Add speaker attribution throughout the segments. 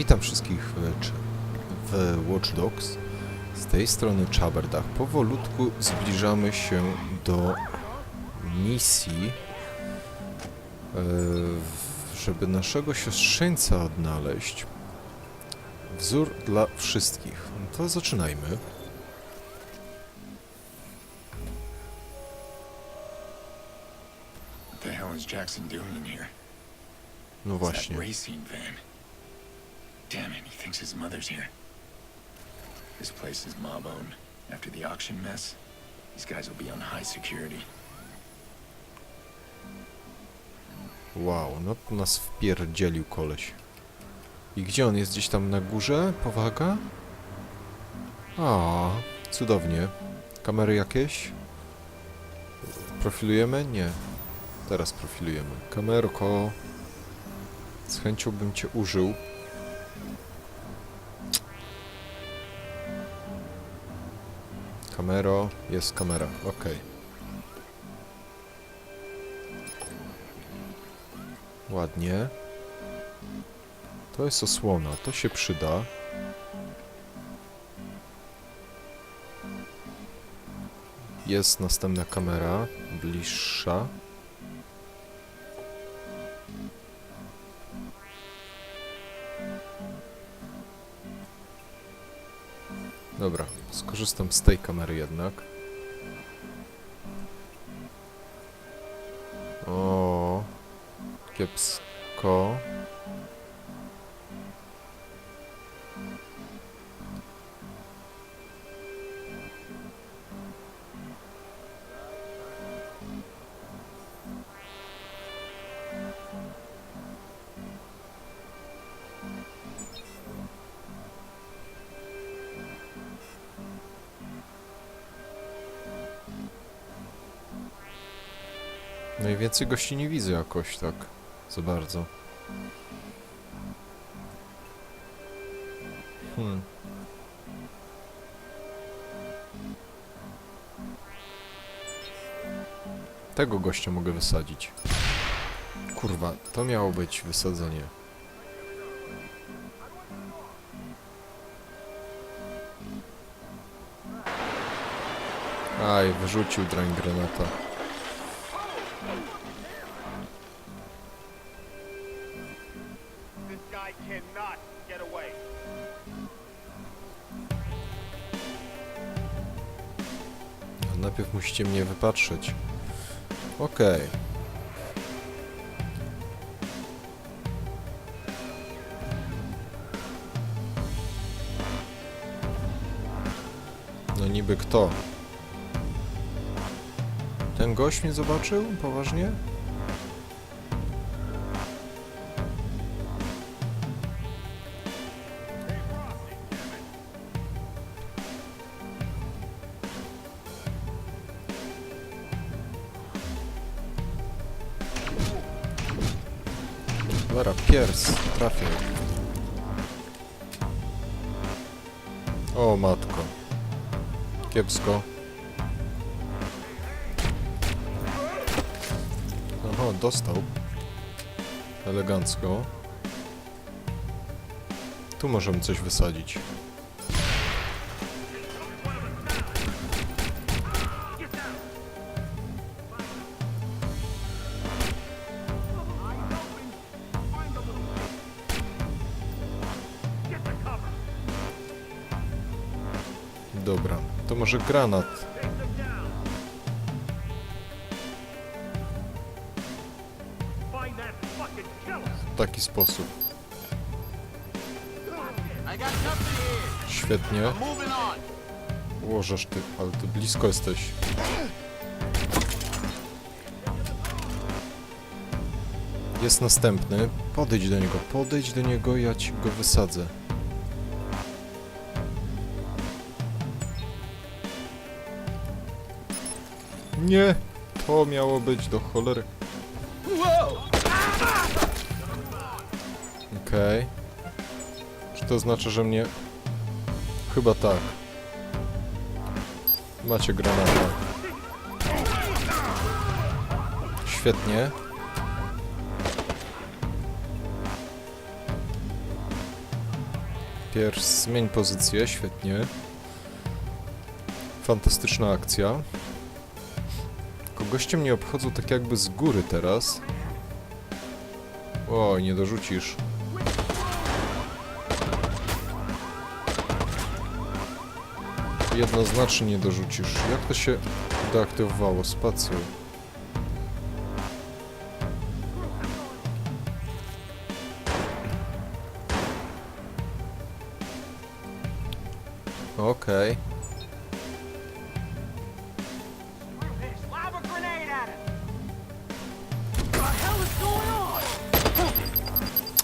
Speaker 1: Witam wszystkich w, Watch Dogs. Z tej strony Chaberdach. Powolutku zbliżamy się do misji, e, żeby naszego siostrzeńca odnaleźć. Wzór dla wszystkich. No to zaczynajmy. No właśnie.
Speaker 2: Damn it, he thinks his mother's here. This place is mob owned. After the auction mess, these guys will be on high security.
Speaker 1: Wow, no to nas wpierdzielił koleś. I gdzie on jest? Gdzieś tam na górze? Powaga? A, cudownie. Kamery jakieś? Profilujemy? Nie. Teraz profilujemy. Kamerko. Z chęcią bym cię użył. Kamero, jest kamera, okej. Ładnie. To jest osłona, to się przyda. Jest następna kamera, bliższa. Dobra, skorzystam z tej kamery jednak. O, kiepsko. No i więcej gości nie widzę jakoś tak za bardzo. Hmm. Tego gościa mogę wysadzić. Kurwa, to miało być wysadzenie. Aj, wyrzucił drań granata. Najpierw musicie mnie wypatrzeć. Okej. No niby kto? Ten gość mnie zobaczył? Poważnie? Piers, trafię. O matko. Kiepsko. Aha, dostał. Elegancko. Tu możemy coś wysadzić. Dobra, to może granat. W taki sposób. Świetnie. Łożesz ty, ale ty blisko jesteś. Jest następny. Podejdź do niego, podejdź do niego, ja ci go wysadzę. Nie! To miało być do cholery. Okej. Czy to znaczy, że mnie... Chyba tak. Macie granata. Świetnie. Pierś, zmień pozycję, świetnie. Fantastyczna akcja. Goście mnie obchodzą tak jakby z góry teraz. Oj, nie dorzucisz. Jednoznacznie nie dorzucisz. Jak to się deaktywowało? Spacją. Okej.
Speaker 3: Lob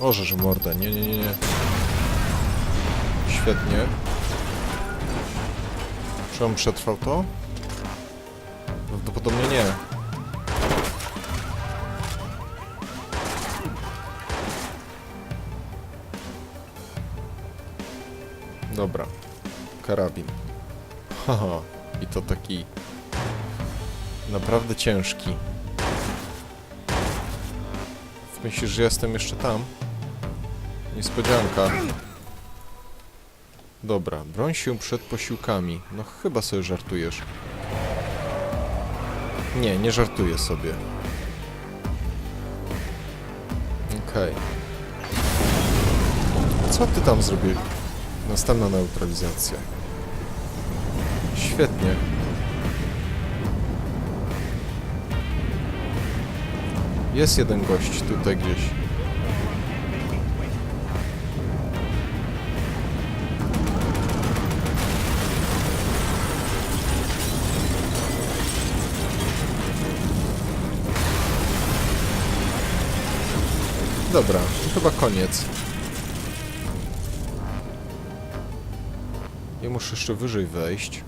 Speaker 1: Orzesz mordę, nie, nie, nie, nie. Świetnie. Czy on przetrwał to? Prawdopodobnie nie. Dobra. Karabin. Haha. I to taki... Naprawdę ciężki. Myślisz, że jestem jeszcze tam? Niespodzianka. Dobra, broń się przed posiłkami. No chyba sobie żartujesz. Nie, nie żartuję sobie. Okej. Co ty tam zrobiłeś? Następna neutralizacja. Świetnie. Jest jeden gość tutaj gdzieś. Dobra, chyba koniec. Ja muszę jeszcze wyżej wejść.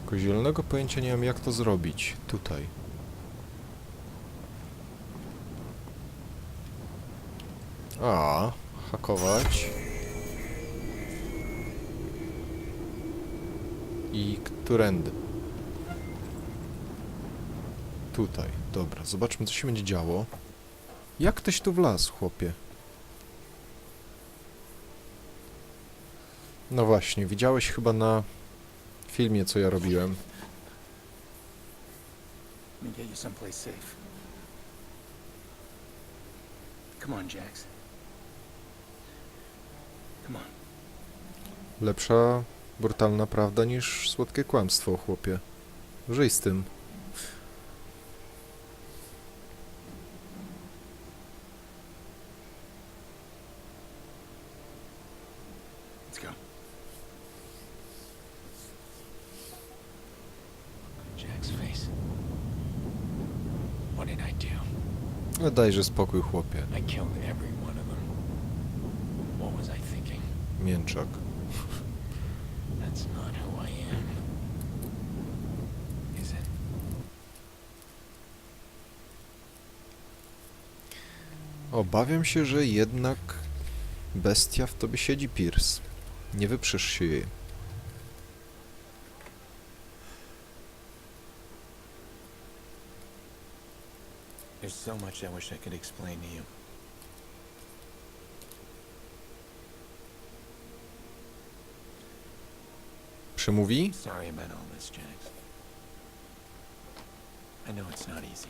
Speaker 1: Tylko zielonego pojęcia nie mam jak to zrobić. Tutaj. A, hakować. I którędy? Tutaj, dobra. Zobaczmy, co się będzie działo. Jak ktoś tu wlazł, chłopie? No właśnie, widziałeś chyba na filmie, co ja robiłem.
Speaker 2: Safe. Come on, Jax. Come on.
Speaker 1: Lepsza, brutalna prawda niż słodkie kłamstwo, chłopie. Żyj z tym.
Speaker 2: Let's go. Jack's face. What did I do?
Speaker 1: No dajże spokój, chłopie.
Speaker 2: I killed every
Speaker 1: Mięczak.
Speaker 2: That's not who I am. Is it?
Speaker 1: Obawiam się, że jednak bestia w tobie siedzi, Pierce. Nie wyprzesz się jej.
Speaker 2: There's so much I wish I could explain to you.
Speaker 1: Przemówi?
Speaker 2: Sorry about all this, Jax. I know it's not easy.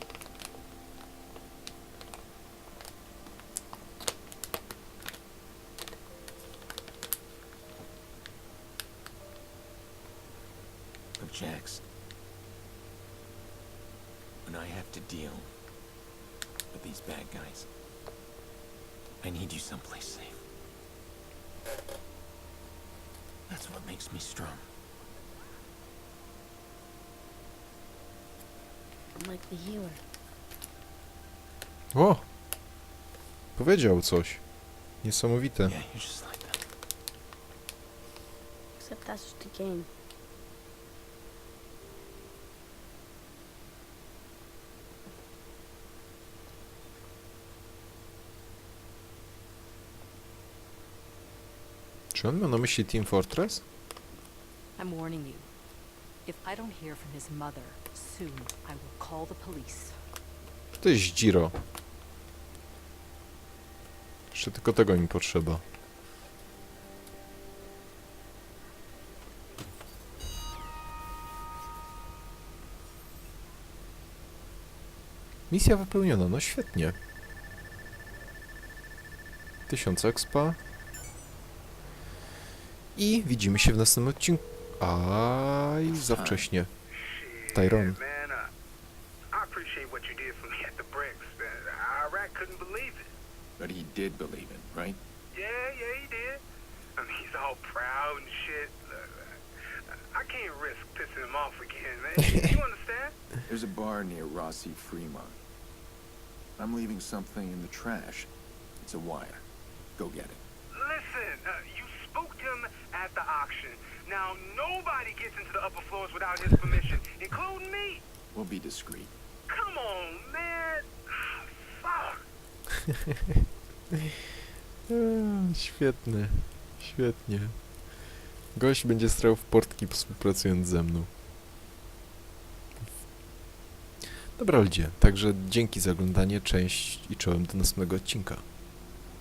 Speaker 2: But Jax, when I have to deal with these bad guys, I need you someplace safe. That's what makes me strong.
Speaker 4: I'm like the healer.
Speaker 1: O! Powiedział coś. Niesamowite.
Speaker 2: Yeah, you're just like that.
Speaker 4: Except that's just a game.
Speaker 1: Czy on ma na myśli Team Fortress?
Speaker 5: I'm warning you. If I don't hear from his mother soon, I will call the police.
Speaker 1: To jest dziro. Jeszcze tylko tego mi potrzeba. Misja wypełniona, no świetnie. Tysiąc expa. I widzimy się w następnym odcinku. Aj, za wcześnie. Tyrone.
Speaker 6: Man, uh, I appreciate what you did for me at the bricks. Iraq couldn't believe it.
Speaker 2: But he did believe it, right?
Speaker 6: Yeah, yeah, he did. I mean, he's all proud and shit. I can't risk pissing him off again, man. you understand?
Speaker 2: There's a bar near Rossi Fremont. I'm leaving something in the trash. It's a wire. Go get it.
Speaker 6: Listen, uh, Now, nobody gets into the upper floors without his permission, including me.
Speaker 2: We'll be discreet.
Speaker 6: Come on, man. Fuck.
Speaker 1: Świetne, świetnie. Gość będzie strał w portki współpracując ze mną. Dobra ludzie, także dzięki za oglądanie, cześć i czołem do następnego odcinka.